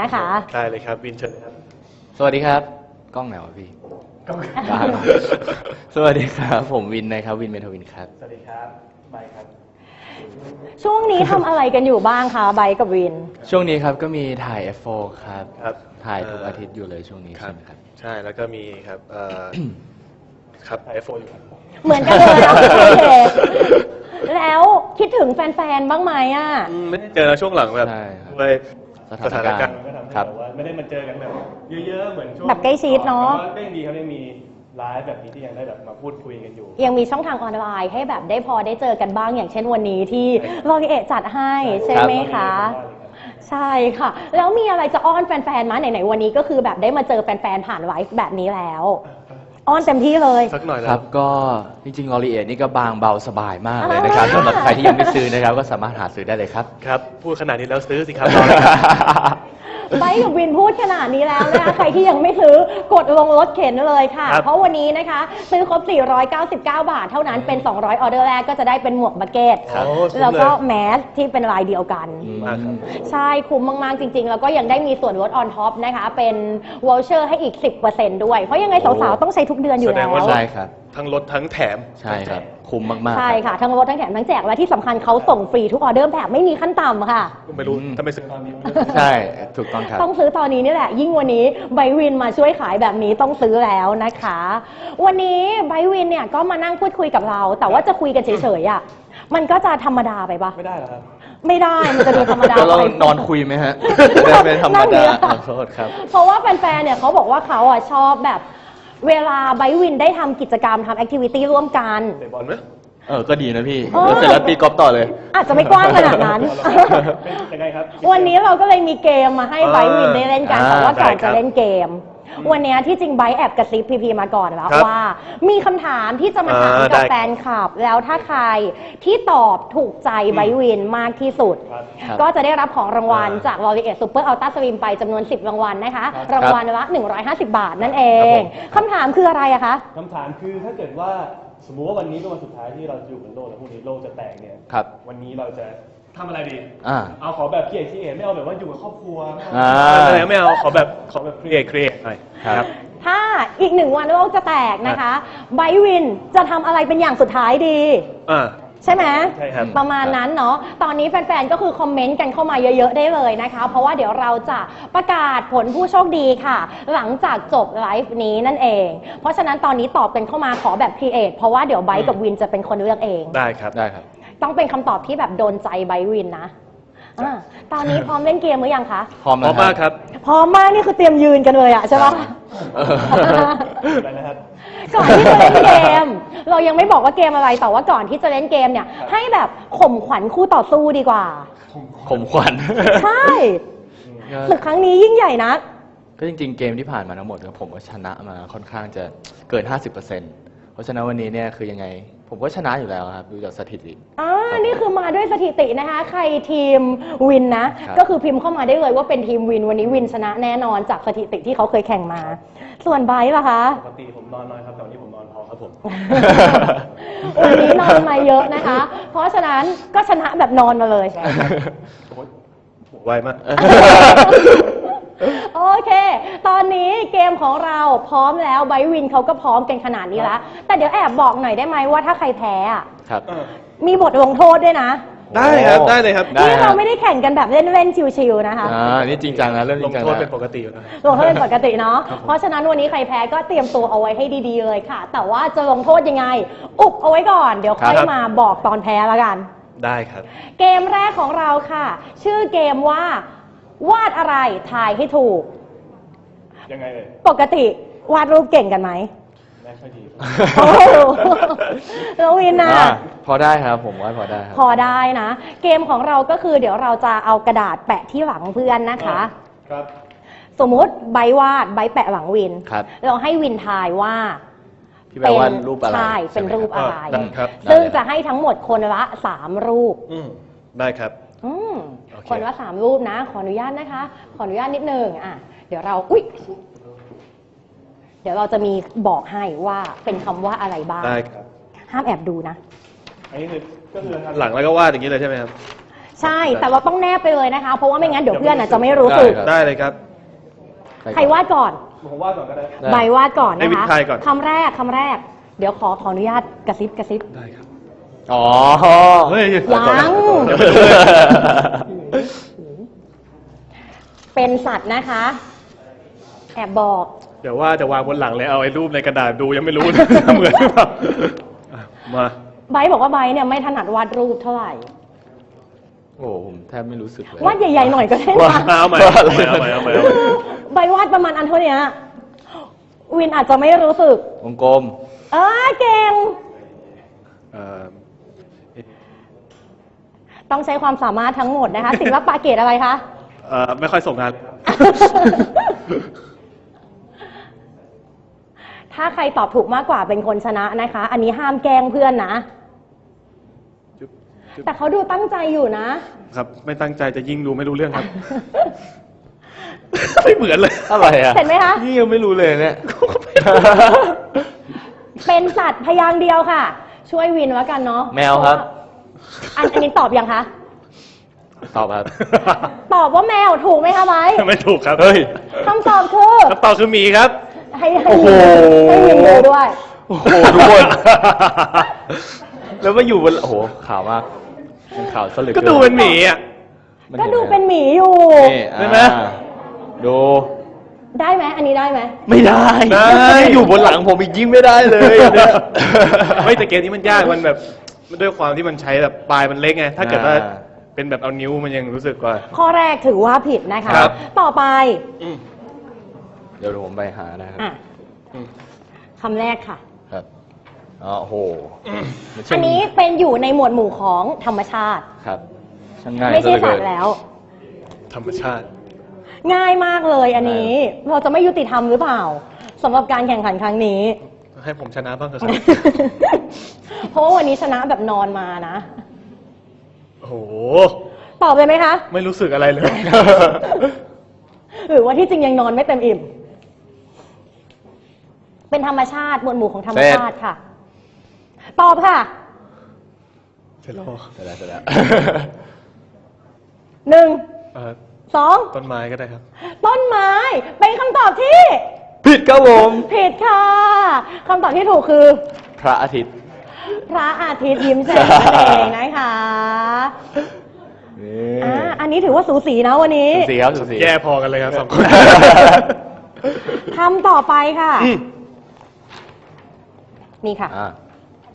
นะคะ ได้เลยครับวินเชิญครับ สวัสดีครับ กล้องไหนวะพี่ได้สวัสดีครับ ผมวินนะครับ วินเมทวินครับ สวัสดีครับไมค์ครับ ช่วงนี้ทำอะไรกันอยู่บ้างคะไบร์ทกับวิน ช่วงนี้ครับก็มีถ่าย F4 ครับ ครับถ่ายทุกเอ่ออ อาทิตย์อยู่เลยช่วงนี้ครัใช่บไหมครับ ใช่แล้วก็มีครับเอ่อ ครับไอโฟนอยู่ครับเหมือนกันเลยนะโอเคแล้วคิดถึงแฟนๆ บ้างไหมอะอืมไม่ได้เจอแล้วช่วงหลังแบบใช่ครับ ด้วย สถานการณ์มันก็ทำให้ครับ แบบว่าไม่ได้มาเจอกันแบบเยอะๆเหมือนช่วงแบบใกล้ชิดเนอะ แต่ว่ก็ยังดีครับยังมีไลฟ์แบบนี้ที่ยังได้แบบมาพูดคุยกันอยู่ ยังมีช่องทางออนไลน์ให้แบบได้พอได้เจอกันบ้างอย่างเช่นวันนี้ที่ลอรีเอจัดให้ใช่ไหมคะ ใช่ค่ะ แล้วมีอะไรจะอ้อนแฟนๆมาไหนๆวันนี้ก็คือแบบได้มาเจอแฟนๆผ่านไลฟ์แบบนี้แล้ว อ้อนเต็มที่เลย สักหน่อยคแล้รัว บก็จริงๆลอรีเอนี่ก็บางเบาสบายมากเลยนะครับสำหรับใครที่ยังไม่ซื้อนะครับก็สามารถหาซื้อได้เลยครับ ครับ พูดขนาดนี้แล้วซื้อสิครับรออะไรครับไบร์ทกับวินพูดขนาดนี้แล้วนะคะ ใครที่ยังไม่ซื้อกดลงรถเข็นเลยค่ะ ครับ เพราะวันนี้นะคะ ซื้อครบ 499 บาท เท่านั้นเป็น 200 ออเดอร์แรกก็จะได้เป็นหมวกบักเก็ตครับโอ้คุ้มเลยแล้วก็แมสที่เป็นลายเดียวกัน มากครับ ใช่คุ้มมาก ๆ จริง ๆ แล้วก็ยังได้มีส่วนลดออนท็อปนะคะ เป็นวอลเชอร์ให้อีก 10%ด้วย เพราะยังไงสาว ๆ ต้องใช้ทุกเดือนอยู่แสดแล้งวว่าใช่ครับ ทั้งรถทั้งแถม ใช่ครับ คุ้มมากๆ ใช่รับค่ะ ทั้งลดทั้งแถมทั้งแจกและที่สำคัญเขาส่งฟรีทุกออเดอร์แบบไม่มีขั้นต่ำค่ะ ไม่รู้อืมถ้าไม่ซื้อตอนนี้ ใช่ ถูกต้องครับ ต้องซื้อตอนนี้นี่แหละ ยิ่งวันนี้ไบวินมาช่วยขายแบบนี้ต้องซื้อแล้วนะคะ วันนี้ไบวินเนี่ยก็มานั่งพูดคุยกับเรา แต่ว่าจะคุยกันเฉยๆอะมันก็จะธรรมดาไปปะไม่ได้เหรอครับ ไม่ได้มันจะดูธรรมดาก็เราไป นอนคุยไหมฮะได้ไม่ธรรมนั่งดาเนี่ยขอโทษครับ เพราะว่าแฟนๆเนี่ยเขาบอกว่าเขาอะชอบแบบ เวลาไบวินได้ทำกิจกรรมทำแอคทิวิตี้ร่วมกัน เตะบอลไหมเออ ก็ดีนะพี่เออ แล้วเสร็จแล้วตีกอล์ฟต่อเลย อาจจะไม่กว้างขนาดนั้น เป็นยังไงครับ วันนี้เราก็เลยมีเกมมาให้ไบร์ทวินได้เล่นกัน อ่า แต่ว่าก่อนได้ครัจะบเล่นเกม วันนี้ที่จริงไบร์ทแอบกระซิบพีพีมาก่อนแล้วครับว่า มีคำถามที่จะมาถามอ่ากับได้แฟนคลับ แล้วถ้าใครที่ตอบถูกใจไบร์ทวินมากที่สุด ครับครับก็จะได้รับของรางวัลอ่าจาก l o r i e t Super Ultra Slim ไปจำนวน 10 รางวัลนะคะครับรางวัลละ 150 บาทนั่นเอครับงผมคำถามคืออะไรอะคะ คำถามคือถ้าเกิดว่าสมมุติว่าวันนี้เป็นวันสุดท้ายที่เราอยู่บนโลกแล้วพรุ่งนี้โลกจะแตกเนี่ยครับ วันนี้เราจะ ทำอะไรดี อ่า เอาขอแบบเกียรติเอไม่เอาแบบว่าอยู่กับครอบครัวไม่เอาอ่าอะไรไม่เอาขอแบบขอแบบครีเอทครีเอทหน่อยครับ ถ้าอีกหนึ่งวันโลกจะแตกนะคะไบร์ทวินจะทำอะไรเป็นอย่างสุดท้ายดี อ่า ใช่ไหมใช่ครับ ประมาณนั้นเนาะตอนนี้แฟนๆ ก็คือคอมเมนต์กันเข้ามาเยอะๆ ได้เลยนะคะ เพราะว่าเดี๋ยวเราจะประกาศผลผู้โชคดีค่ะ หลังจากจบไลฟ์นี้นั่นเอง เพราะฉะนั้นตอนนี้ตอบกันเข้ามาขอแบบครีเอทเพราะว่าเดี๋ยวไบร์ทกับวินจะเป็นคนเลือกเอง ได้ครับ ได้ครับ ต้องเป็นคำตอบที่แบบโดนใจไบร์ทวินนะอ่าตอนนี้พร้อมเล่นเกมหรือยังคะ พร้อมพร้อมนะมากครับ พร้อมมากนี่คือเตรียมยืนกันเลยอะใช่ปะเอออะไรนะครับ ก่อนที่จะเล่นเกม เรายังไม่บอกว่าเกมอะไรแต่ว่าก่อนที่จะเล่นเกมเนี่ย ให้แบบข่มขวัญคู่ต่อสู้ดีกว่าข่มขวัญ ใช่ศึกครั้งนี้ยิ่งใหญ่นะ ก็จริงๆ เกมที่ผ่านมาทั้งหมดเนี่ยผมก็ชนะมาค่อนข้างจะเกิน 50%เพราะฉะนั้นวันนี้เนี่ยคือยังไง ผมก็ชนะอยู่แล้วครับ ดูจากสถิติ อ่า นี่คือมาด้วยสถิตินะคะ ใครทีมวินนะ ครับ ก็คือพิมพ์เข้ามาได้เลยว่าเป็นทีมวิน วันนี้วินชนะแน่นอนจากสถิติที่เขาเคยแข่งมา ส่วนไบร์ทล่ะคะ ปกติผมนอนน้อยครับแต่วันนี้ผมนอนพอครับผม วันนี้นอนมาเยอะนะคะ เพราะฉะนั้นก็ชนะแบบนอนมาเลย โอ้ยไวมาก โอเค ตอนนี้เกมของเราพร้อมแล้วไบร์ทวินเขาก็พร้อมกันขนาดนี้แล้ว แต่เดี๋ยวแอบบอกหน่อยได้ไหมว่าถ้าใครแพ้อะครับ มีบทลงโทษด้วยนะ ได้ครับ ได้เลยครับ ได้ที่ฮะเราไม่ได้แข่งกันแบบเล่นๆ ชิวๆนะคะ อ่า นี่จริงจังนะเรื่องจลริงงจังโทษนะ เป็นปกติอยู่นะ ลงโทษเป็นปกติเนาะ เพราะฉะนั้นวันนี้ใครแพ้ก็เตรียมตัวเอาไว้ให้ดีๆเลยค่ะ แต่ว่าจะลงโทษยังไง อุบเอาไว้ก่อน เดี๋ยวค่อยครับ มาบอกตอนแพ้แล้วกัน ได้ครับ เกมแรกของเราค่ะ ชื่อเกมว่า วาดอะไรทายให้ถูก ยังไงเลยปกติวาดรูปเก่งกันไหมไม่ค่อยดีโอ้โหน้องวินนะอ่าพอได้ครับผมว่าพอได้ครับ พอได้นะ เกมของเราก็คือเดี๋ยวเราจะเอากระดาษแปะที่หลังเพื่อนนะคะ ครับ สมมุติใบวาดใบแปะหลังวิน ครับ เราให้วินทายว่าพี่แปลว่ารูปอะไรใช่เป็นใช่ไหมรูปอะไรได้ครับ ซึ่งได้เลยจะให้ทั้งหมดคนละสามรูป อืมได้ครับ อืมโอเคคนละสามรูปนะ ขออนุญาตนะคะ ขออนุญาตนิดนึงอะเดี๋ยวเราอุ้ยเดี๋ยวเราจะมีบอกให้ว่าเป็นคำว่าอะไรบ้าง ได้ครับห้ามแอบดูนะ อันนี้คือก็คือหันหลังแล้วก็วาดอย่างนี้เลยใช่ไหมครับ ใช่แต่เราต้องแนบไปเลยนะคะ เพราะว่าไม่งั้นเดี๋ยวเพื่อนอาจจะไม่รู้สึก ได้ครับ ได้เลยครับ ใครวาดก่อน ผมว่าก่อนก็ได้ ได้ ใบวาดก่อนให้นะวิทคะย์ทายก่อน คำแรกคำแรก เดี๋ยวขอขออนุญาตกระซิบกระซิบ ได้ครับ อ๋อเฮ้ยยังเดี๋ยวไปดูเป็นสัตว์นะคะ แอบบอก เดี๋ยวว่าจะวางบนหลังเลยเอาไอ้รูปในกระดาษดูยังไม่รู้เลยเหมือนหรือเปล่าอะมาไบร์ทบอกว่าไบร์ทเนี่ยไม่ถนัดวาดรูปเท่าไหร่ โอ้โหผมแทบไม่รู้สึกเลยวาดใหญ่ๆหน่อยก็ได้ว่านะ เอาใหม่เอาใหม่เอาใหม่เอาใหม่เอาใหม่คือใบวาดประมาณอันเท่าเนี้ยวินอาจจะไม่รู้สึก วงกลม เออเก่ง เอ่อ ต้องใช้ความสามารถทั้งหมดนะคะศิลปะเกรดอะไรคะ เอ่อไม่ค่อยส่งงาน ถ้าใครตอบถูกมากกว่าเป็นคนชนะนะคะ อันนี้ห้ามแกล้งเพื่อนนะ จุ๊บจุ๊บแต่เขาดูตั้งใจอยู่นะ ครับ ไม่ตั้งใจจะยิ่งดูไม่รู้เรื่องครับ ไม่เหมือนเลยอะไรอะเห็นไหมคะ นี่ยังไม่รู้เลยเนี่ย เป็นสัตว์พยางค์เดียวค่ะ ช่วยวินไว้กันเนาะแมวครับ อันอันนี้ตอบยังคะ ตอบครับ ตอบว่าแมวถูกไหมคะไบร์ทไม่ถูกครับเฮ้ยคำตอบคือคำตอบคือหมีครับ ให้ให้โอ้โหให้วินดูด้วย โอ้โหทุกคน แล้วมาอยู่บนโอ้โหข่าวมากมันข่าวสลึกก็ดูเป็นหมีอะมัก็ห็ดูไหมเป็นหมีอยู่ นี่ได้ไหม อ่าดู ได้ไหมอันนี้ได้ไหม ไม่ได้ได้ อยู่บนหลังผมอีกยิ่งไม่ได้เลยเนี่ย ไม่แต่เกมนี้มันยากมันแบบ ด้วยความที่มันใช้แบบปลายมันเล็กไงถ้าเกิดว่าอ่า เป็นแบบเอานิ้วมันยังรู้สึกว่า ข้อแรกถือว่าผิดนะคะ ครับ ต่อไปเดี๋ยวผมไปหานะครับอะอืม คำแรกค่ะ ครับอ๋อโอ้โหมัใช่อันนี้เป็นอยู่ในหมวดหมู่ของธรรมชาติ ครับช่างง่ายไม่ใช่ซะเหสัลืตอเกินว์แล้ว ธรรมชาติ ง่ายมากเลยอันนี้ เราจะไม่ยุติธรรมหรือเปล่าสำหรับการแข่งขันครั้งนี้ ให้ผมชนะบ้างเถอะครับ เพราะว่าวันนี้ชนะแบบนอนมานะโอ้โห ตอบเลยไหมคะ ไม่รู้สึกอะไรเลย หรือว่าที่จริงยังนอนไม่เต็มอิ่ม เป็นธรรมชาติหมวดหมู่ของธรรมชาติค่ะ ตอบค่ะ เสร็จแล้วเสร็จแล้วเสร็จแล้วหนึ่ง เอ่อสอง ต้นไม้ก็ได้ครับ ต้นไม้ เป็นคำตอบที่ ผิดครับผม ผิดค่ะคำตอบที่ถูกคือ พระอาทิตย์ พระอาทิตย์ยิ้มแฉ่งนั่นเองนะคะนี่อ่าอันนี้ถือว่าสูสีนะวันนี้สูสีครับสูสีแย่พอกันเลยครับสองคน คำต่อไปค่ะนี่ค่ะ อ่า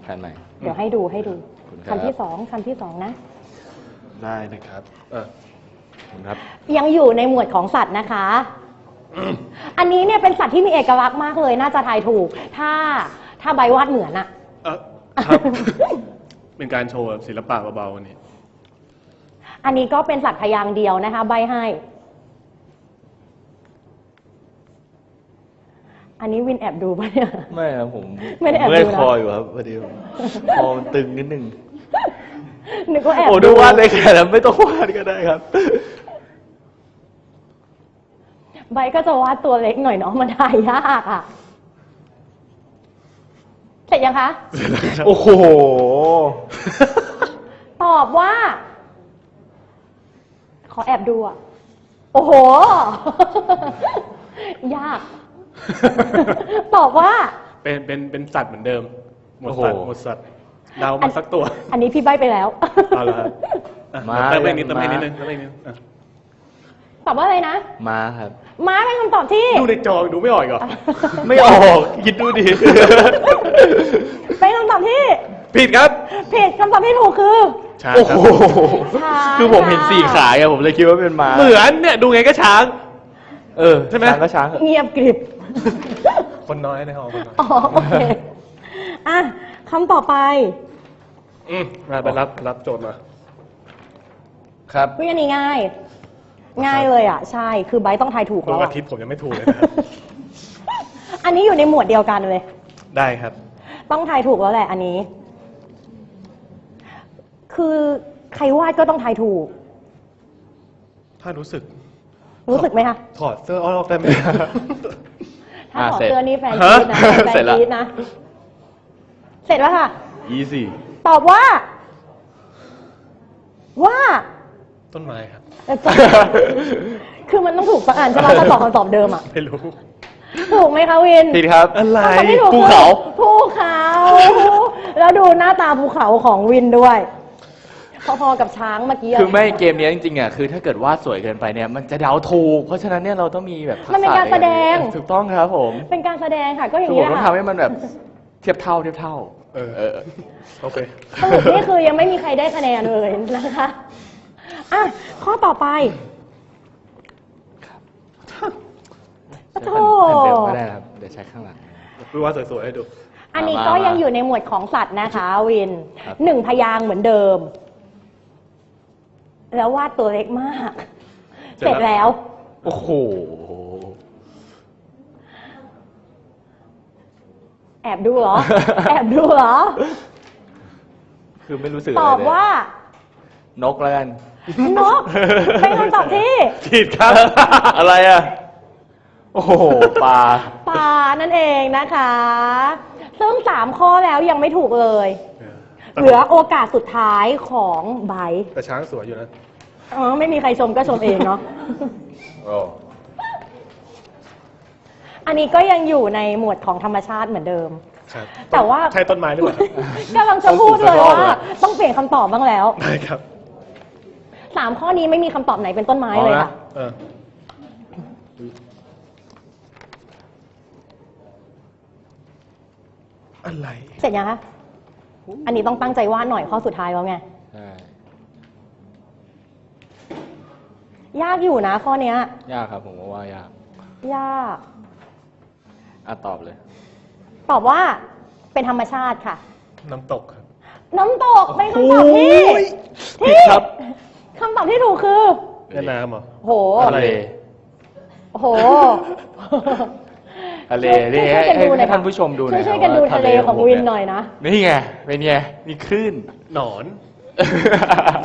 แผ่นใหม่ เดี๋ยวให้ดูให้ดูขอบคุณครับ คำที่สองคำที่สองนะ ได้นะครับ เออขอบคุณครับ ยังอยู่ในหมวดของสัตว์นะคะ อันนี้เนี่ยเป็นสัตว์ที่มีเอกลักษณ์มากเลย น่าจะทายถูก ถ้าถ้าใบวาดเหมือนอะเออครับ เป็นการโชว์แบบศิลปะเบาๆวันนี้อันนี้ก็เป็นสัตว์พยางค์เดียวนะคะ ใบให้ อันนี้วินแอบดูปะเนี่ย ไม่ครับผมไม่ได้แอบเมื่อยดูนะคออยู่ครับพอดีผมคอมันตึงนิดนึงนึกว่าแอบโอ้ดูวาดเลยแค่นั้นไม่ต้องวาดก็ได้ครับ ใบก็จะวาดตัวเล็กหน่อยเนาะมันทายยากอะเสร็จยังคะ โอ้โห ตอบว่า ขอแอบดูอะโอ้โห ยาก ตอบว่า เป็นเป็นเป็นสัตว์เหมือนเดิม หมดโอ้โหสัตว์หมดสัตว์เดามาสักตัวอันนี้พี่ใบไปแล้ว เอาละครับอะมาเติมไปนิดเติมไปมานินิดนึงเติมไปนิดนึงอะ ตอบว่าอะไรนะมาครับ ม้าเป็นคำตอบที่ ดูในจอดูไม่ออกอีกเหรอ ไม่ออกคิดดูดิ เป็นคำตอบที่ผิดครับ ผิดคำตอบที่ถูกคือ ช้างโอ้คโหรับช้าง คือผมเห็นสี่ขาไงผมเลยคิดว่าเป็นม้าเหมือนเนี่ยดูไงก็ช้าง เออใช่ไหมช้างก็ช้างเงียบกริบ คนน้อยในห้องคนน้อยอ๋อโอเค อะคำต่อไปอืมมาไปรับรับโจทย์มา ครับวิอันนี้ง่าย ง่ายเลยอะ ใช่ คือไบร์ทต้องทายถูกดแล้ววงอะอาทิตย์ผมยังไม่ถูกเลยนะครับ อันนี้อยู่ในหมวดเดียวกันเลย ได้ครับ ต้องทายถูกแล้วแหละอันนี้ คือใครวาดก็ต้องทายถูก ถ้ารู้สึกรู้สึกไหมคะ ถอดเสื้อออกได้ไหมถ้าอะถอดเสร็จเสื้อนี่แฟนฮะชีดนะแฟเสร็นจละ ชีดนะ เสร็จแล้วค่ะ easy ตอบว่า ว่า ต้นไม้ครับคือมันต้องถูกสักอันใช่ไหมถ้าตอบคำตอบเดิมอะ ไม่รู้ ถูกไหมคะวินผิดครับ อะไร คำตอบที่ถูกภูเขา ภูเขา แล้วดูหน้าตาภูเขาของวินด้วย พอๆกับช้างเมื่อกี้ะคือไม่เกมเนี้ยจริงๆอะคือถ้าเกิดวาดสวยเกินไปเนี่ยมันจะเดาถูก เพราะฉะนั้นเนี่ยเราต้องมีแบบทัษะมันเป็นการแสดง ถูกต้องครับผมเป็นการแสดงค่ะก็อย่างคือผนี้มแหต้อละงค่ะทำให้มันแบบเทียบเท่าเทียบเท่า เออ เออ โอเค สรุปนี่คือยังไม่มีใครได้คะแนนเลยนะคะ อะข้อต่อไปโธ่แผ่นเดิมก็ได้ครับ เดี๋ยวใช้ข้างหลัง พูดว่าสวยๆให้ดู อันนี้มาก็มายัยังอยู่ในหมวดของสัตว์นะคะวินครับ หนึ่งพยางค์เหมือนเดิม แล้ววาดตัวเล็กมาก เสร็เสร็จจแล้แล้ว ว โอ้โห แอบดูเหรอ แอบดูเหรอ คือไม่รู้สึกตอบะไรเลยว่า นกแล้วกัน นกเป็นคำตอบที่ผิดครับ อะไรอะ โอ้โหปลาปลานั่นเองนะคะ ซึ่งสามข้อแล้วยังไม่ถูกเลย เหลือโอกาสสุดท้ายของไบร์ทแต่ช้างสวยอยู่นะเออไม่มีใครชมก็ชมเองเนาะ โอ้อันนี้ก็ยังอยู่ในหมวดของธรรมชาติเหมือนเดิม ครับแต่ว่า ใช่ต้นไม้หรือเปล่าครับ กำลังจะพูดเลยว่า ต้องเปลี่ยนคำตอบบ้างแล้ว ได้ครับ สามข้อนี้ไม่มีคำตอบไหนเป็นต้นไม้เลยค่ะ เอออะไร เสร็จยังคะ อันนี้ต้องตั้งใจวาดหน่อยข้อสุดท้ายแล้วไง ใช่ยากอยู่นะข้อเนี้ย ยากครับผมว่าว่ายากยาก อะตอบเลย ตอบว่าเป็นธรรมชาติค่ะ น้ำตกครับน้ำตกเป็นคำตอบที่ผิดที่ครับ คำตอบที่ถูกคือแม่น้ำเหรอโห ทะเลโห ทะเลช่วยนี่ช่วยกันให้ดูหน่อยให้ท่านผู้ชมดูหน่อยช่วยๆกันดูว่าทะเลของวินหน่อยนะ นี่ไงเป็นไงนี่คลื่น หนอน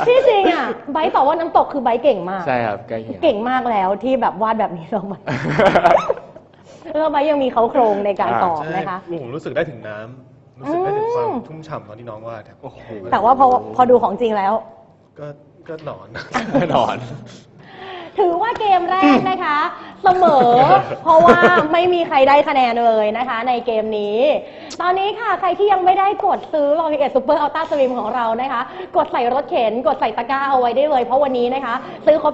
ที่จริงอะ ไบร์ทตอบว่าน้ำตกคือไบร์ทเก่งมาก ใช่ครับใกล้เคียง เก่งมากแล้วที่แบบวาดแบบนี้ลงมา แล้วไบร์ทยังมีเขาโครงในการตอบใช่นะคะลุงรู้สึกได้ถึงน้ำรู้สึกได้ถึงความอืม ชุ่มฉ่ำตอนที่น้องวาดครับโอ้โห แต่ว่าพอพอดูของจริงแล้ว ก็ ก็หนอน แน่นอน ถือว่าเกมแรกนะคะ เสมอ เพราะว่าไม่มีใครได้คะแนนเลยนะคะ ในเกมนี้ ตอนนี้ค่ะใครที่ยังไม่ได้กดซื้อลอรีเอทซูเปอร์อัลต้าสลิมของเรานะคะ กดใส่รถเข็น กดใส่ตะกร้าเอาไว้ได้เลย เพราะวันนี้นะคะ ซื้อครบ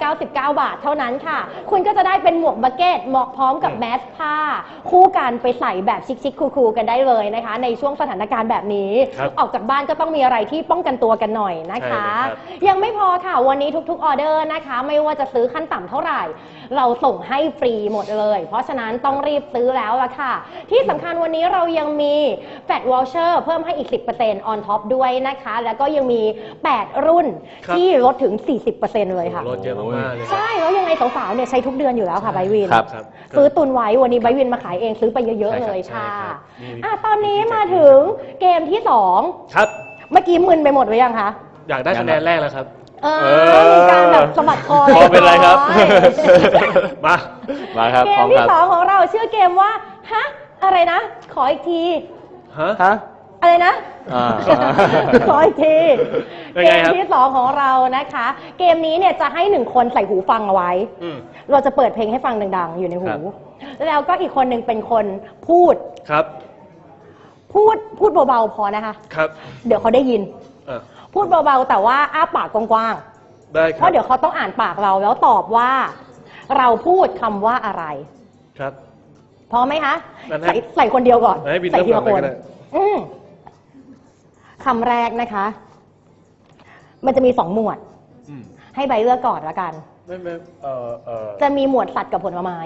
499 บาทเท่านั้นค่ะ คุณก็จะได้เป็นหมวกบักเก็ตเหมาะพร้อมกับแมสผ้า คู่กันไปใส่แบบชิคๆคูลๆกันได้เลยนะคะ ในช่วงสถานการณ์แบบนี้ ครับออกจากบ้านก็ต้องมีอะไรที่ป้องกันตัวกันหน่อยนะคะ ใช่เลยครับ ยังไม่พอค่ะวันนี้ทุกๆออเดอร์นะคะ ไม่ว่าจะซื้อขั้นต่ำเท่าไหร่ เราส่งให้ฟรีหมดเลย เพราะฉะนั้นต้องรีบซื้อแล้วล่ะค่ะ ที่สำคัญวันนี้เรายังมีแฟดวอลเชอร์เพิ่มให้อีก 10% on top ด้วยนะคะ แล้วก็ยังมี 8 รุ่นครับ ที่ลดถึง 40%เลยค่ะ รถเยอะมากๆเลย ใช่แล้วยังไงสาวๆเนี่ยใช้ทุกเดือนอยู่แล้วค่ะไบวิน ครับ ครับ ซื้อตุนไว้วันนี้ไบวินมาขายเองซื้อไปเยอะ ๆ เลยใช่ค่ะ ครับนี่อะตอนนี้มาถึงเกมที่สองครับ เมื่อกี้มึนไปหมดหรือยังคะ อยากได้คะแนนแรกแล้วครับ เอเอออมีการแบบสะบัดคอพอเป็นไรครับเยอยมา มาครับเกพร้อมมที่ครับสองของเราชื่อเกมว่าฮะอะไรนะ ขออีกที ฮะ ฮะ อะไรนะ อ่า ขออีกทีเป็นเกไงมครับ ที่สองของเรานะคะ เกมนี้เนี่ยจะให้หนึ่งคนใส่หูฟังเอาไว้ อืม เราจะเปิดเพลงให้ฟังดัง ๆ อยู่ในหู ครับ แล้วก็อีกคนหนึ่งเป็นคนพูดครับ พูดพูดเบาๆพอนะคะ ครับ เดี๋ยวเขาได้ยินอะ พูดเบาๆ แต่ว่าอ้าปากกว้างๆได้คเพรับราะเดี๋ยวเขาต้องอ่านปากเราแล้วตอบว่า เราพูดคำว่าอะไร ครับ พร้อมไหมคะงั้นให้ใส่ใส่คนเดียวก่อนให้บินใส่ทีละเริ่คมก่อนนเลยก็ได้ อืมคำแรกนะคะ มันจะมีสองหมวด อืมให้ใบเลือกก่อนละกัน ไม่ไม่เอ่อเอ่อจะมีหมวดสัตว์กับผลไม้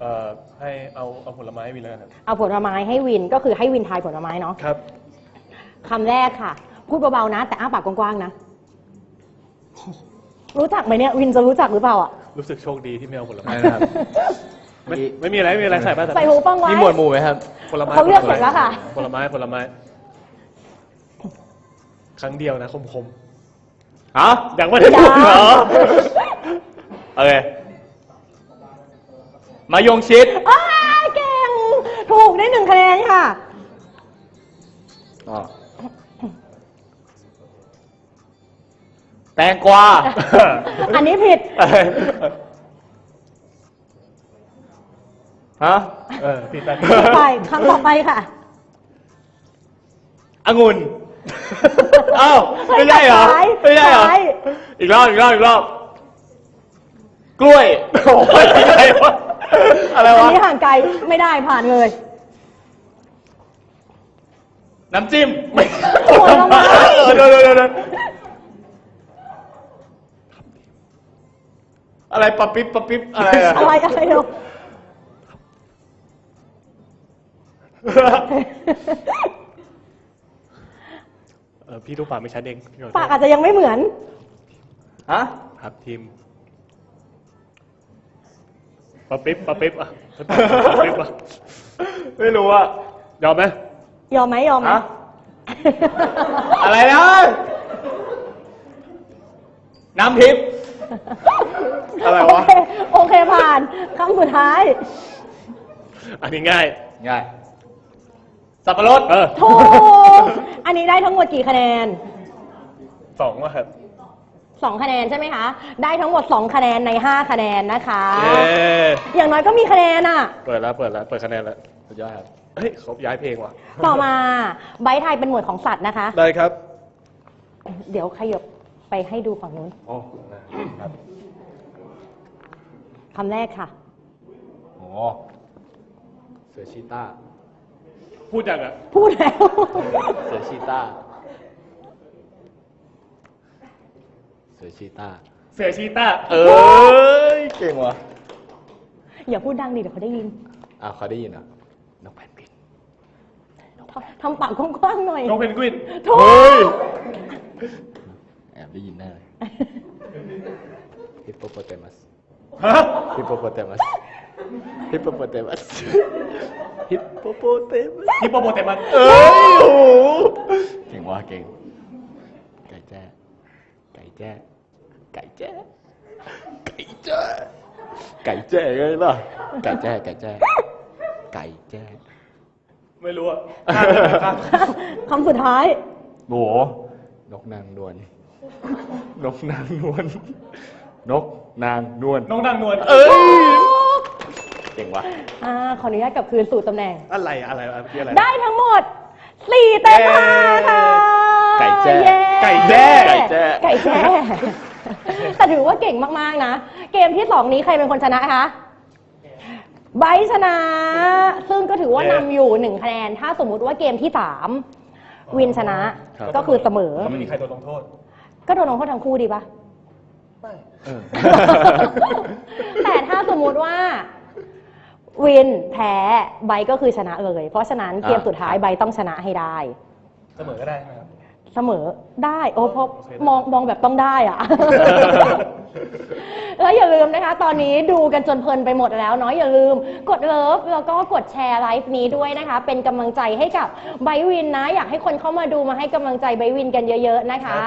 เอ่อให้เอาเอาผลไม้วินแล้วกันครับเอาผลไม้ให้วินก็คือให้วินทายผลไม้เนาะครับคำแรกค่ะ พูดเบาๆนะ แต่อ้าปากกว้างๆนะ รู้จักไหมเนี่ย วินจะรู้จักหรือเปล่าอะ รู้สึกโชคดีที่ไม่เอาผลไม้ไม่นะครับ ไม่ไม่มีอะไรไม่มีอะไรใส่ป่ะใส่หูฟังไว้ มีหมวดหมู่ไหมครับ ผลไม้เขาเลือกเสร็จแล้วค่ะ ผลไม้ผลไม้ ครั้งเดียวนะคมคมฮะๆยังไม่ได้พูดยังเหรอโอเคมายงชิดอ้าเก่ง ถูกได้หนึ่งคะแนนค่ะ อ๋อ แตงกวา อันนี้ผิด ฮะเออผิดไปไปคำต่อไปค่ะ องุ่นเอ้าไม่ใช่เหรอซ้ายไม่ใช่เหรอซ้าย อีกรอบ อีกรอบ อีกรอบ กล้วย โอ้ยอะไรวะอะไรอันวะ นี้ห่างไกลไม่ได้ผ่านเลยน้ำจิ้มไม่ผลไม้ เออเดี๋ยวเดี๋ยวเดี๋ยว อะไรปะปิ๊บปะปิ๊บอะไรอะอะไรอะไรเดี๋ยวเออพี่ดูปากไม่ชัดเองพี่ขอโทษปากอาจจะยังไม่เหมือน ฮะครับทีมปะปิ๊บปะปิ๊บอะปะปิ๊บอะไม่รู้อะยอมไหมยอมไหมยอมไหมฮะอะไรนะน้ำทิพย์ อะไรวะโอเคโอเคผ่านคำสุดท้าย อันนี้ง่าย ง่าย สับปะรดเออถูก อันนี้ได้ทั้งหมดกี่คะแนน สองว่ะครับสองคะแนนใช่ไหมคะ ได้ทั้งหมดสองคะแนนในห้าคะแนนนะคะ เย้อย่างน้อยก็มีคะแนนอะ เปิดแล้วเปิดแล้วเปิดคะแนนแล้วสุดยอดครับ เฮ้ยเขาย้ายเพลงว่ะ ต่อมาใบไทยเป็นหมวดของสัตว์นะคะ ได้ครับ เดี๋ยวขยบไปให้ดูฝั่งนู้น โอ้ ครับคำแรกค่ะ โอ้เสือชีต้า พูดยังอะพูดแล้ว เสือชีต้า เสือชีต้า เสือชีต้า เอ้ย เก่งว่ะอย่าพูดดังดิเดี๋ยวเขาได้ยินอะเขาได้ยินอะนกแพนกวินทำทำปากกว้างๆหน่อยน้องเพนกวินถูกแอบได้ยินแน่เลย ฮิปโปโปเตมัสฮะฮิปโปโปเตมัสฮิปโปโปเตมัสฮิปโปโปเตมัสฮิปโปโปเตมัสเอ้ยโอ้โหเก่งว่ะเก่ง ไก่แจ้ไก่แจ้ไก่แจ้ไก่แจ้ไก่แจ้ไงล่ะไก่แจ้ไก่แจ้ไก่แจ้ไม่รู้อะข้ามเลยข้ามคำสุดท้ายโอ้โหนกนางนวล นกนางนวลนกนางนวลน้องนางนวลเอ้ยเก่งว่ะอ่าขออนุญาตกลับคืนสู่ตำแหน่ง อะไรอะไรอะไรเมื่อกี้อะไรได้ทั้งหมดสี่เต็มห้าค่ะไก่แจ้เย้ไก่แจ้ ไก่แจ้ ไก่แจ้แต่ถือว่าเก่งมาก ๆ นะ เกมที่สองนี้ใครเป็นคนชนะคะไบร์ทชนะ ซึ่งก็ถือว่าเย้นำอยู่หนึ่งคะแนน ถ้าสมมุติว่าเกมที่สามวินชนะ ครับ ก็คือเสมอก็ไม่มีใครโดนลงโทษ ก็โดนลงโทษทั้งคู่ดีปะเออ แต่ถ้าสมมุติว่า วินแพ้ไบร์ทก็คือชนะเลย เพราะฉะนั้นเกมอ่าสุดท้ายไบร์ทต้องชนะให้ได้ เสมอก็ได้ใช่ไหมครับ เสมอได้โอ้เพราะโอเคมองมองแบบต้องได้อะ แล้วอย่าลืมนะคะ ตอนนี้ดูกันจนเพลินไปหมดแล้วเนาะอย่าลืมกดเลิฟแล้วก็กดแชร์ไลฟ์นี้ด้วยนะคะ เป็นกำลังใจให้กับไบร์ทวินนะ อยากให้คนเข้ามาดูมาให้กำลังใจไบร์ทวินกันเยอะ ๆนะคะ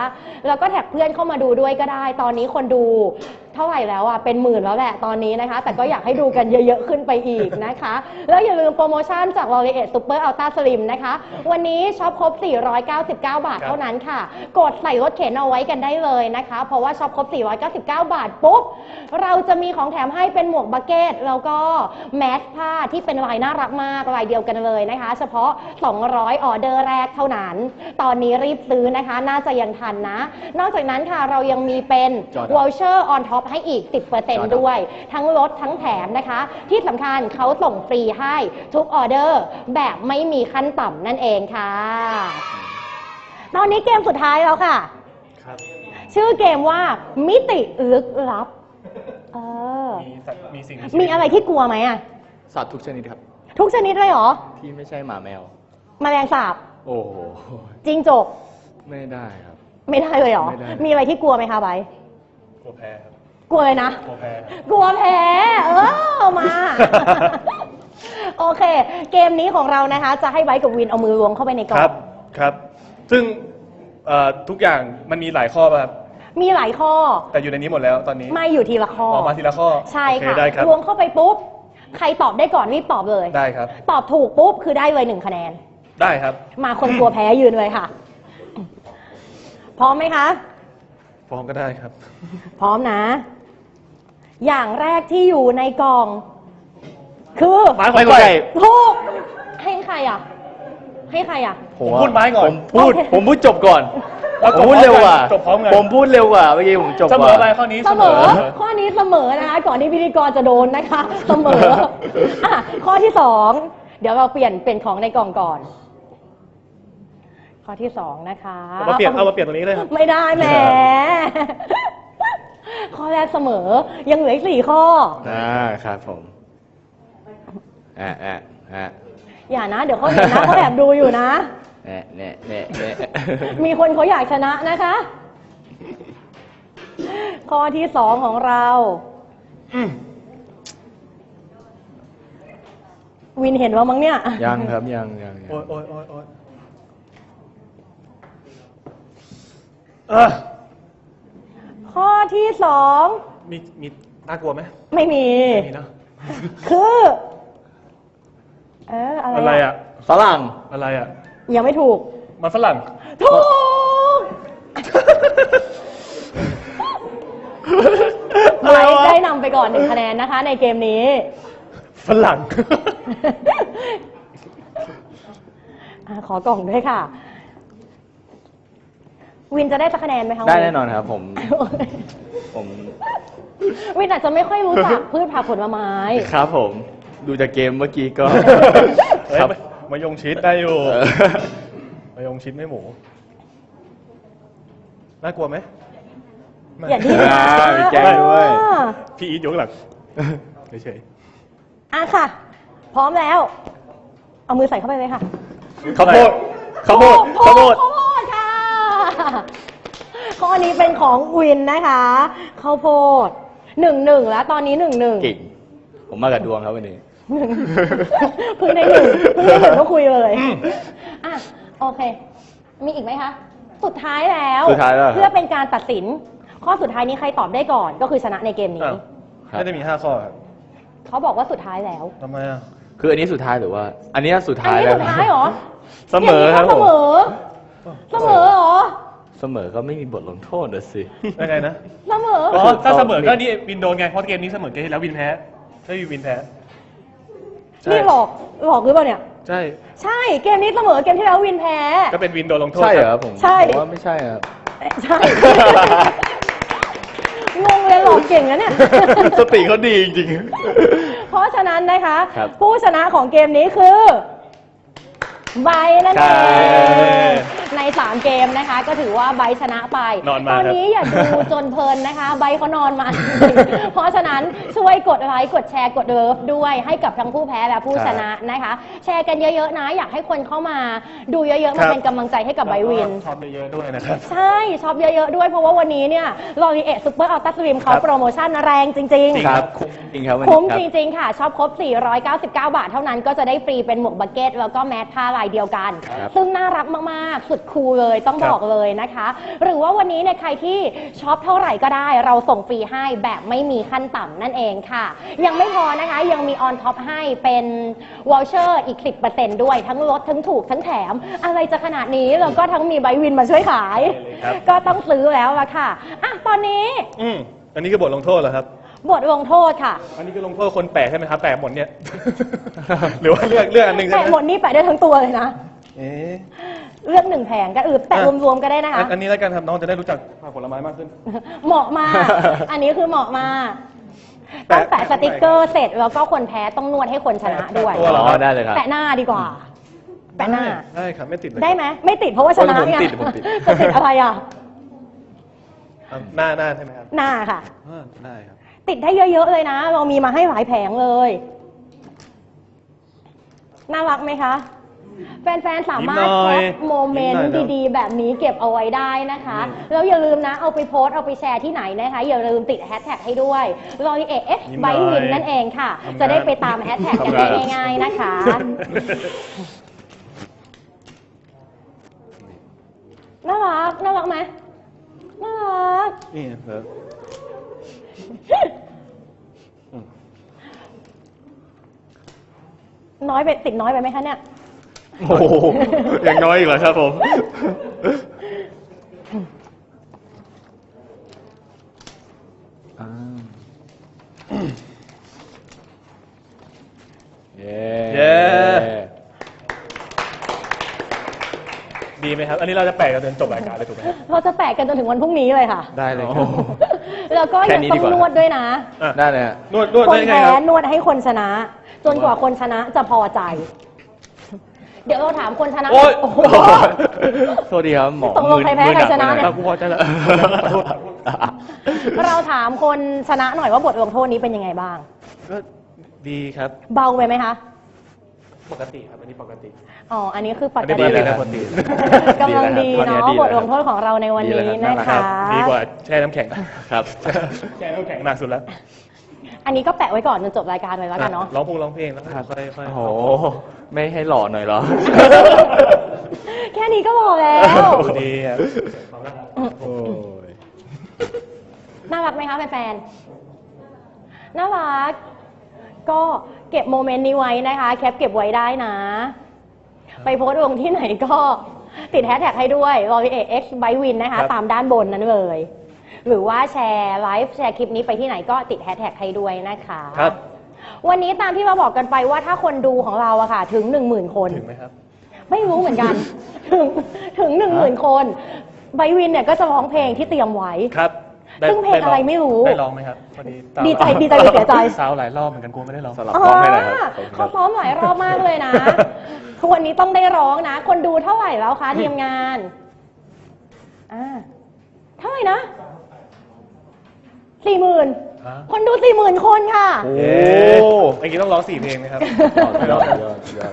แล้วก็แท็กเพื่อนเข้ามาดูด้วยก็ได้ ตอนนี้คนดูเท่าไหร่แล้วอะเป็นหมื่นแล้วแหละตอนนี้นะคะ แต่ก็อยากให้ดูกันเยอะๆขึ้นไปอีกนะคะ แล้วอย่าลืมโปรโมชั่นจาก l o r i e t Super Ultra Slim นะคะ วันนี้ช็อปครบ 499 บาทครับเท่านั้นค่ะ กดใส่รถเข็นเอาไว้กันได้เลยนะคะ เพราะว่าช็อปครบ 499 บาทปุ๊บ เราจะมีของแถมให้เป็นหมวกบักเก็ตแล้วก็แมสผ้าที่เป็นลายน่ารักมากลายเดียวกันเลยนะคะ เฉพาะ 200 ออเดอร์แรกเท่านั้น ตอนนี้รีบซื้อนะคะ น่าจะยังทันนะ นอกจากนั้นค่ะเรายังมีเป็นจอดวอลเชอร์ออนท็อปให้อีกจอด10%ด้วย ทั้งลดทั้งแถมนะคะ ที่สำคัญเขาส่งฟรีให้ทุกออเดอร์แบบไม่มีขั้นต่ำนั่นเองค่ะ ตอนนี้เกมสุดท้ายแล้วค่ะ ครับชื่อเกมว่ามิติลึกลับ เออ มีสัตว์มีสิ่งมีอะไรที่กลัวไหมอะสัตว์ทุกชนิดครับ ทุกชนิดเลยเหรอที่ไม่ใช่หมาแมว แมลงสาบโอ้โหจิงจก ไม่ได้ครับ ไม่ได้เลยเหรอ ไม่ได้ มีอะไรที่กลัวไหมคะไบร์ทกลัวแพ้ครับ กลัวเลยนะกลัวแพ้ครับกลัวแพ้เออมา โอเค เกมนี้ของเรานะคะ จะให้ไว้กับวินเอามือล้วงเข้าไปในกล่คอรังบครับ ซึ่งเอ่อทุกอย่างมันมีหลายข้อป่ะครับมีหลายข้อ แต่อยู่ในนี้หมดแล้วตอนนี้ไม่อยู่ทีละข้อ ออกมาทีละข้อใช่โอเคค่ะได้ครับล้วงเข้าไปปุ๊บ ใครตอบได้ก่อนรีบตอบเลย ได้ครับ ตอบถูกปุ๊บคือได้เลยหนึ่งคะแนน ได้ครับ มาคนกลัวแพ้ยืนเลยค่ะ พร้อมไหมคะฟ้องก็ได้ครับ พร้อมนะ อย่างแรกที่อยู่ในกล่อง คือไม้ขไม่องเข้าใครใจถูกให้ใครอะ ให้ใครอะ ผมพูดไม้ก่อน ผมพูด โอเค ผมพูดจบก่อนแล้วผมพูดเร็วกว่าจบพร้อมกัน ผมพูดเร็วกว่าเมื่อกี้ผมจบเสกมว่าอไปข้อนี้เสเสมมอ อ ข้อนี้เสมอนะคะ ก่อนที่พิธีกรจะโดนนะคะ เสมออะข้อที่สอง เดี๋ยวเราเปลี่ยนเป็นของในกล่องก่อน ข้อที่สองนะคะ เอามาเปลี่ยนเอามาเปลี่ยนตรงนี้เลยครับ ไม่ได้แหม ข้อแรกเสมอ ยังเหลืออีกสี่ข้อ อ่าครับผมอ่าอ่าอ่าอย่านะ เดี๋ยวเขาเห็นนะเขาแอบดูอยู่นะแน่แน่แน่แน่มีคนเขาอยากชนะนะคะ ข้อที่สองของเรา วินเห็นว่ามั้งเนี่ย ยังครับยังยังยัง โอ้ยโอ้ยโอ้ยโอ้ยเออ ข้อที่สองมีมีน่ากลัวไหมไม่มีมีเนอะคือ เอออะไรอะไรอะฝรั่งอะไรอะยังไม่ถูก มันฝรั่งถูกไบรท์ได้นำไปก่อนหนึ่งคะแนนนะคะ ในเกมนี้ ฝรั่ง อะขอกล่องด้วยค่ะ วินจะได้สักคะแนนไหมคะได้วิแน่นอนครับ ผม ผมวินอาจจะไม่ค่อยรู้จักพืชผักผลไม้ ครับผม ดูจากเกมเมื่อกี้ก็ เฮ้ยครับ มายงชิดได้อยู่เออมายงชิดไม่หมู น่ากลัวไหมไม่อย่าดิ้นอ่านะมีแก้มด้วยอ่าพี่อีทอยู่ข้างหลังเฉยอะค่ะ พร้อมแล้ว เอามือใส่เข้าไปเลยค่ะๆข้าวโพดข้าวโพดข้าวโพด ข้าวโพดค่ะ ข้ อนี้เป็นของวินนะคะข้าวโพดหนึ่งหนึ่งแล้วตอนนี้หนึ่งหนึ่ง เก่ง ผมมากับดวงครับวันนี้เพิ่งได้หนึ่งเพิ่งได้หนึ่งก็คุยเลยอะโอเค มีอีกไหมคะ สุดท้ายแล้วสุดท้ายแล้วครับ เพื่อเป็นการตัดสิน ข้อสุดท้ายนี้ใครตอบได้ก่อนก็คือชนะในเกมนี้ อ้าวไม่ได้มีห้าข้อครับเขาบอกว่าสุดท้ายแล้วทำไมอะ คืออันนี้สุดท้ายหรือว่า อันนี้สุดอันท้ายนี้แล้วสุดท้ายเหรอเสมอครับเสผมอเสมอเหรอ เสมอก็ไม่มีบทลงโทษนะสิ ยังไงนะ เสมอ อ๋อ ถ้าเสมอก็นี่วินโดนไง เพราะเกมนี้เสมอเกมที่แล้ววินแพ้ไม่มีวินแพ้ใช่นี่หลอก หลอกหรือเปล่าเนี่ย ใช่ ใช่ เกมนี้เสมอ เกมที่แล้ววินแพ้ ก็เป็นวินโดนลงโทษใช่เหรอครับผมใช่ ผมว่าไม่ใช่ครับ ใช่ งงเลยหลอกเก่งนะเนี่ย สติเขาดีจริง เพราะฉะนั้นนะคะ ครับผู้ชนะของเกมนี้คือ ไบร์ทนั่นเอครังบ ใน 3 เกมนะคะ ก็ถือว่าไบร์ทชนะไปนอนมาตอนครับนี้อย่าดูจนเพลินนะคะ ไบร์ทเขานอนมา เพราะฉะนั้นช่วยกดไลค์กดแชร์กดเลิฟด้วยให้กับทั้งผู้แพ้และผู้ชนะนะคะ แชร์กันเยอะๆนะ อยากให้คนเข้ามาดูเยอะๆมาเป็นกำลังใจให้กับไบร์ทวินชอบเยอะๆด้วยนะครับ ใช่ชอบเยอะๆด้วยเพราะว่าวันนี้เนี่ยลอรีเอซูเปอร์อัลต้าสลิมเขาครับโปรโมชั่นแรงจริง ๆ ครับคุ้มจริงครับวันคุ้มนี้ครับ จริง ๆ ค่ะชอบครบ 499 บาทเท่านั้นก็จะได้ฟรีเป็นหมวกบักเก็ต แล้วก็แมสผ้าลายเดียวกัน ครับ ซึ่งน่ารักมาก ๆ สุดคูลเลยต้องครับบอกเลยนะคะ หรือว่าวันนี้เนี่ยใครที่ช็อปเท่าไหร่ก็ได้ เราส่งฟรีให้แบบไม่มีขั้นต่ำนั่นเองค่ะ ยังไม่พอนะคะยังมีออนท็อปให้เป็นวอลเชอร์อีก 10%ด้วยทั้งลดทั้งถูกทั้งแถม อะไรจะขนาดนี้แล้วก็ทั้งมีไบวินมาช่วยขาย ครับ ก็ต้องซื้อแล้วละค่ะอะตอนนี้อืมอันนี้คือบทลงโทษเหรอครับ บทลงโทษค่ะ อันนี้คือลงโทษคนแปะใช่ไหมครับแปะหมดเนี่ย หรือว่าเลือกเลือกอันหนึ่งใช่ไหแปะมหมดนี่แปะได้ทั้งตัวเลยนะ เอ๊ะ เลือกหนึ่งแผงก็อือแปะรวมๆก็ได้นะคะอันอันนี้แล้วกันครับน้องจะได้รู้จักผักผลไม้มากขึ้น เหมาะมาก อันนี้คือเหมาะมากต้องแปะสติกเกอร์เสร็จแล้วก็คนแพ้ต้องนวดให้คนชนะด้วยแปะตัวเหรอ๋อได้เลยครับ แปะหน้าดีกว่า แปะหน้า ได้ครับไม่ติดเลยได้ไหมไม่ติดเพราะว่าชนะผมไงติดผมติดจะติดอะไรอะอะ หน้าหน้าใช่ไหมครับ หน้าค่ะอ่าได้ครับ ติดได้เยอะๆเลยนะ เรามีมาให้หลายแผงเลย น่ารักไหมคะ แฟนๆ สามารถยิ้มหน่แคอยปโมเมนยิ้มหน่ต์อยเนอะดีๆ แบบนี้เก็บเอาไว้ได้นะคะอืมแล้วอย่าลืมนะเอาไปโพสต์เอาไปแชร์ที่ไหนนะคะ อย่าลืมติดแฮชแท็กให้ด้วยรอเอเอฟยิ้มหไบน่อยวินนั่นเองค่ะทำงานจะได้ไปตามแฮชแท็กกันทำงานได้ง่ายๆนะคะน่ารักน่ารักไหมน่ารักนี่ครับน้อยไปติดน้อยไปไหมคะเนี่ย โอ้โหยังน้อยอีกเหรอครับผมเย้ ดีไหมครับ อันนี้เราจะแปะกันจนจบรายการเลยถูกไหมเราจะแปะกันจนถึงวันพรุ่งนี้เลยค่ะ ได้เลยแล้วก็แค่ยังมต้องนวดด้วยนะ ได้เลยนวดนวดคห้ไงแพ้นวดให้คนชนะ จนกว่าคนชนะจะพอใจ เดี๋ยวเราถามคนชนะ โอ๊ยโอ้โหโทษดีครับหมอตกลงใครแพ้มือใครชนะหกไปหเนี่อยกูพอใจแล้วขอโทษขอโทษเราถามคนชนะหน่อยว่าบทลงโทษนี้เป็นยังไงบ้าง ก็ดีครับ เบาไปไหมคะ ปกติครับ อันนี้ปกติ อ๋อ อันนี้คือปอันกนี้ติดีเลยครับปกติ กำลังดีดีแล้วเนาะครับบทลงโทษของเราในวันนี้ดีแล้วนะครัคะ บ ดีกว่าแช่น้ำแข็งครับ แช่น้ำแข็งหนักสุดแล้ว อันนี้ก็แปะไว้ก่อนจนจบรายการเลยแล้วกันเนาะ ร้องพงร้องเพลงแล้วก็ครับค่อยค่อยโอ้โห ไม่ให้หล่อหน่อยเหรอ แค่นี้ก็พอแล้วดีครับโอ้ยน่ารักไหมคะแฟนๆ น่ารัก ก็เก็บโมเมนต์นี้ไว้นะคะ แคปเก็บไว้ได้นะ ไปโพสต์ลงที่ไหนก็ติดแฮชแท็กให้ด้วย r o l l y x by win นะคะ ตามด้านบนนั้นเลย หรือว่าแชร์ไลฟ์แชร์คลิปนี้ไปที่ไหนก็ติดแฮชแท็กให้ด้วยนะคะครับวันนี้ตามที่เราบอกกันไปว่าถ้าคนดูของเราอะค่ะ ถึง1 0,000คน ถึงไหมครับ ไม่รู้เหมือนกัน ถึงถึงหนึ่งหมื่นคนไบวินเนี่ยก็จะร้องเพลงที่เตรียมไว้ ครับได้ซึ่งเพลงอะไรไม่รู้ ได้ร้องไหมครับพอดีสาวดีใจดีใจหรือเสียใจ สาวหลายรอบเหมือนกันกูไม่ได้ร้องสลับร้องให้หน่อยครับอ่าเขาซ้อมหลายรอบมากเลยนะทุกวันนี้ต้องได้ร้องนะ คนดูเท่าไหร่แล้วคะทีมงานอ่าเท่าไหร่นะ สี่หมื่นฮะ คนดูสี่หมื่นคนค่ะโอ้เอ๊ะเมื่อกี้ต้องร้องสี่เพลงไหมครับยอดยอดยอ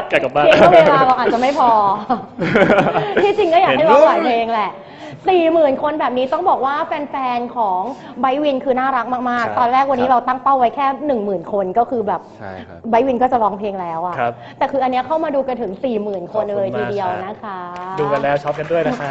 ดไกลกลับบ้าน เพลงก็เวลาเราอาจจะไม่พอ ที่จริงก็อยากให้ร้องหลายเพลงแหละ สี่หมื่นคนแบบนี้ต้องบอกว่าแฟนๆ ของไบวินคือน่ารักมากครับๆตอนแรกวันนี้ครับ เราตั้งเป้าไว้แค่หนึ่งหมื่นคนก็คือแบบใช่ครับ ไบวินก็จะร้องเพลงแล้วอะครับ แต่คืออันเนี้ยเข้ามาดูกันถึง 4 0,000 คนขอบคุณเลยทีเดียวมากครับนะคะ ดูกันแล้วช็อปกันด้วยนะคะ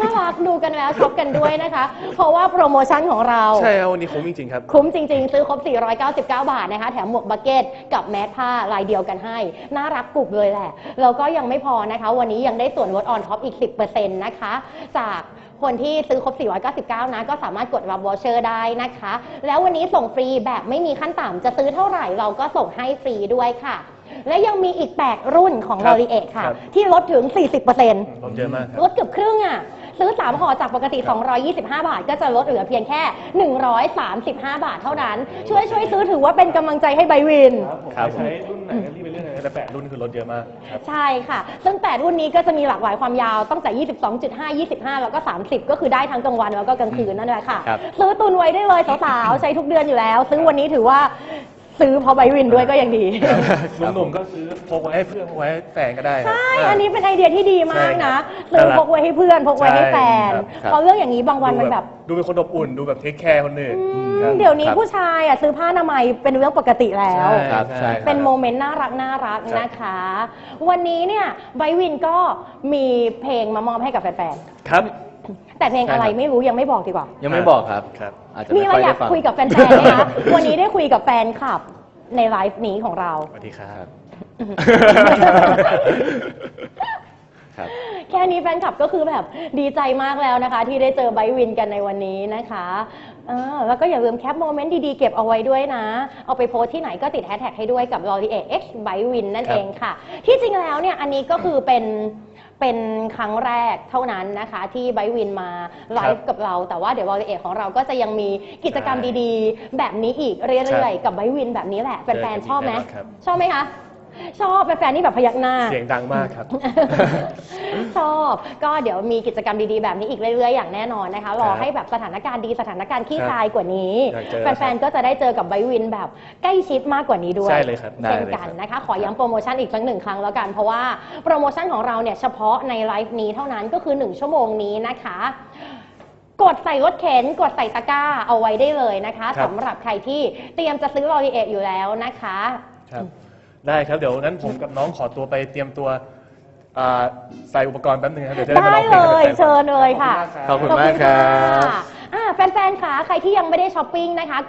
น่ารักดูกันแล้วช็อปกันด้วยนะคะ เพราะว่าโปรโมชั่นของเรา ใช่ครับวันนี้คุ้มจริงๆครับ คุ้มจริง ๆ ซื้อครบ 499 บาทนะคะ แถมหมวกบักเก็ตกับแมสผ้าลายเดียวกันให้ น่ารักกรุบเลยแหละ แล้วก็ยังไม่พอนะคะ วันนี้ยังได้ส่วนลดออนท็อปอีก 10%นะคะ จากคนที่ซื้อครบ 499 นะ ก็สามารถกดรับวอเชอร์ได้นะคะ แล้ววันนี้ส่งฟรีแบบไม่มีขั้นต่ำจะซื้อเท่าไหร่เราก็ส่งให้ฟรีด้วยค่ะ และยังมีอีก 8 รุ่นของ ครัลบอรีเอค่ะ ครับ ที่ลดถึง 40%ลดเยอะมากคลรับดเกือบครึ่งอะ ซื้อ 3ห่อจากปกติ 225 บาท ก็จะลดเหลือเพียงแค่ 135 บาทเท่านั้น ช่วยช่วยซื้อถือว่าเป็นกำลังใจให้ไบวินครับผมครับ ใช้รุ่นไหนก็รีบไปเรื่อยๆแต่แปดรุ่นคือลดเยอะมากครับ ใช่ค่ะ ซึ่ง 8 รุ่นนี้ก็จะมีหลากหลายความยาว ตั้งแต่ 22.5 25 แล้วก็ 30 ก็คือได้ทั้งกลางวันแล้วก็กลางคืนนั่นแหละค่ะ ครับ ซื้อตุนไว้ได้เลยสาวๆ ใช้ทุกเดือนอยู่แล้ว ซื้อวันนี้ถือว่า ซื้อเพราะไบวินด้วยก็ยังดี หนุ่มๆก็ซื้อพกไว้ให้เพื่อนพกไว้ให้แฟนก็ได้ครับ ใช่ อันนี้เป็นไอเดียที่ดีมากนะใช่ครับซื้อพกไว้ให้เพื่อนพกไว้ให้แฟน ใช่ครับครับเพราะเรื่องอย่างนี้บางวันมันแบบ ดูเป็นคนอบอุ่นดูแบบเทคแคร์คนอื่น อืมครับเดี๋ยวนี้ครับ ผู้ชายอะซื้อผ้าอนามัยเป็นเรื่องปกติแล้ว ใช่ ครับใช่ครับ เป็นโมเมนต์น่ารักน่ารักครับนะคะ วันนี้เนี่ยไบวินก็มีเพลงมามอบให้กับแฟนครับ ๆแต่เพลงอะไรใช่ครับ ไม่รู้ยังไม่บอกดีกว่า ยังไม่บอกครับ ครับ อาจจะมีไม่อะไรค่อยอได้ยากฟังคุยกับแฟนๆไหมคะ วันนี้ได้คุยกับแฟนคลับในไลฟ์นี้ของเรา สวัสดีครับ ครับ แค่นี้แฟนคลับก็คือแบบดีใจมากแล้วนะคะ ที่ได้เจอไบวินกันในวันนี้นะคะเออแล้วก็อย่าลืมแคปโมเมนต์ดีๆ เก็บเอาไว้ด้วยนะ เอาไปโพสต์ที่ไหนก็ติดแฮชแท็กให้ด้วยกับ l o r i e X by Win นั่นครับ เองค่ะ ที่จริงแล้วเนี่ยอันนี้ก็คือเป็น เป็นครั้งแรกเท่านั้นนะคะ ที่ไบวินมาไลฟ์กับเรา แต่ว่าเดี๋ยว l o r i e ของเราก็จะยังมีกิจกรรมดีๆ แบบนี้อีกเรื่อยๆ กับไบวินแบบนี้แหละแฟนๆชอบไหมแน่นอนครับ ชอบไหมคะ ชอบแฟนๆนี่แบบพยักหน้า เสียงดังมากครับ ชอบก็เดี๋ยวมีกิจกรรมดีๆแบบนี้อีกเรื่อยๆ อย่างแน่นอนนะคะ รอครับให้แบบสถานการณ์ดีสถานการณ์ขี้ครับคายกว่านี้ อยากเจอแฟนๆก็จะได้เจอกับไบวินแบบใกล้ชิดมากกว่านี้ด้วยใช่เลยครับได้เช่นเลยกันครับนะคะ ขอย้ำโปรโมชั่นอีกครั้งหนึ่งครั้งแล้วกัน เพราะว่าโปรโมชั่นของเราเนี่ยเฉพาะในไลฟ์นี้เท่านั้นก็คือ 1 ชั่วโมงนี้นะคะ กดใส่รถเข็น กดใส่ตะกร้าเอาไว้ได้เลยนะคะครับ สำหรับใครที่เตรียมจะซื้อลอรีเอทอยู่แล้วนะคะ ครับ ได้ครับ เดี๋ยวนั้นผมกับน้องขอตัวไปเตรียมตัวอ่าใส่อุปกรณ์แป๊บนึงครับเดี๋ยวจะได้มาได้ร้องเพเลลงกับแฟนๆยเชิญเลยค่ะขอบคุณมากครับอ่าแฟนๆขาใครที่ยังไม่ได้ช้อปปิ้งนะคะ